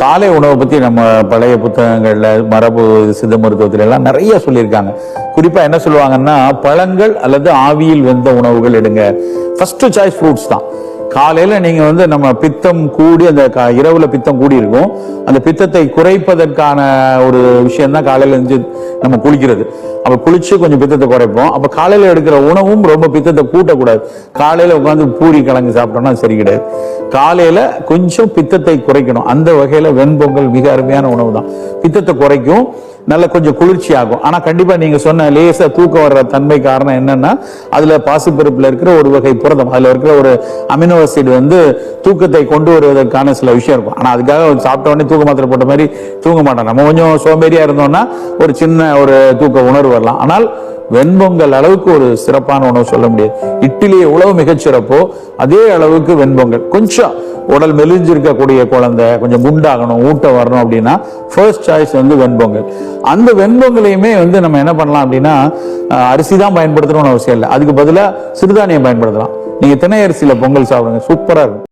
காலை உணவை பத்தி நம்ம பழைய புத்தகங்கள்ல மரபு சித்த மருத்துவத்துல எல்லாம் நிறைய சொல்லியிருக்காங்க. குறிப்பா என்ன சொல்லுவாங்கன்னா பழங்கள் அல்லது ஆவியில் வெந்த உணவுகள் எடுங்க. ஃபர்ஸ்ட் சாய்ஸ் ஃப்ரூட்ஸ் தான். காலையில நீங்க வந்து நம்ம பித்தம் கூடி அந்த கா- இரவுல பித்தம் கூடி இருக்கும். அந்த பித்தத்தை குறைப்பதற்கான ஒரு விஷயம் தான் காலையில இருந்து நம்ம குளிக்கிறது. அப்போ குளிச்சு கொஞ்சம் பித்தத்தை குறைப்போம். அப்போ காலையில் எடுக்கிற உணவும் ரொம்ப பித்தத்தை கூட்டக்கூடாது. காலையில் உட்காந்து பூரி கிழங்கு சாப்பிட்டோம்னா சரி கிடையாது. காலையில் கொஞ்சம் பித்தத்தை குறைக்கணும். அந்த வகையில் வெண்பொங்கல் மிக அருமையான உணவு தான் பித்தத்தை குறைக்கும். நல்ல கொஞ்சம் குளிர்ச்சி ஆகும் ஆனால் கண்டிப்பாக நீங்கள் சொன்ன லேசாக தூக்கம் வர்ற தன்மை காரணம் என்னன்னா அதில் பாசுப்பருப்பில் இருக்கிற ஒரு வகை புரதம். அதில் இருக்கிற ஒரு அமினோ ஆசிட் வந்து தூக்கத்தை கொண்டு வருவதற்கான சில விஷயம் இருக்கும். ஆனால் அதுக்காக சாப்பிட்ட உடனே தூக்க மாத்திரை போட்ட மாதிரி தூங்க மாட்டோம் நம்ம கொஞ்சம் சோம்பேறியாக இருந்தோம்னா ஒரு சின்ன ஒரு தூக்க உணர்வு வரலாம். ஆனால் வெண்பொங்கல் அளவுக்கு ஒரு சிறப்பான உணவு சொல்ல முடியாது. இட்லி எவ்வளவு மிகச்சிறப்போ அதே அளவுக்கு வெண்பொங்கல். கொஞ்சம் உடல் மெலிஞ்சிருக்கக்கூடிய குழந்தை கொஞ்சம் குண்டாகணும் ஊட்டம் வரணும் அப்படின்னா ஃபர்ஸ்ட் சாய்ஸ் வந்து வெண்பொங்கல். அந்த வெண்பொங்கலையுமே வந்து நம்ம என்ன பண்ணலாம் அப்படின்னா அரிசி தான் பயன்படுத்தணும்னு அவசியம் இல்லை. அதுக்கு பதிலாக சிறுதானியம் பயன்படுத்தலாம். நீங்க தினை அரிசியில பொங்கல் சாப்பிடுங்க. சூப்பரா இருக்கும்.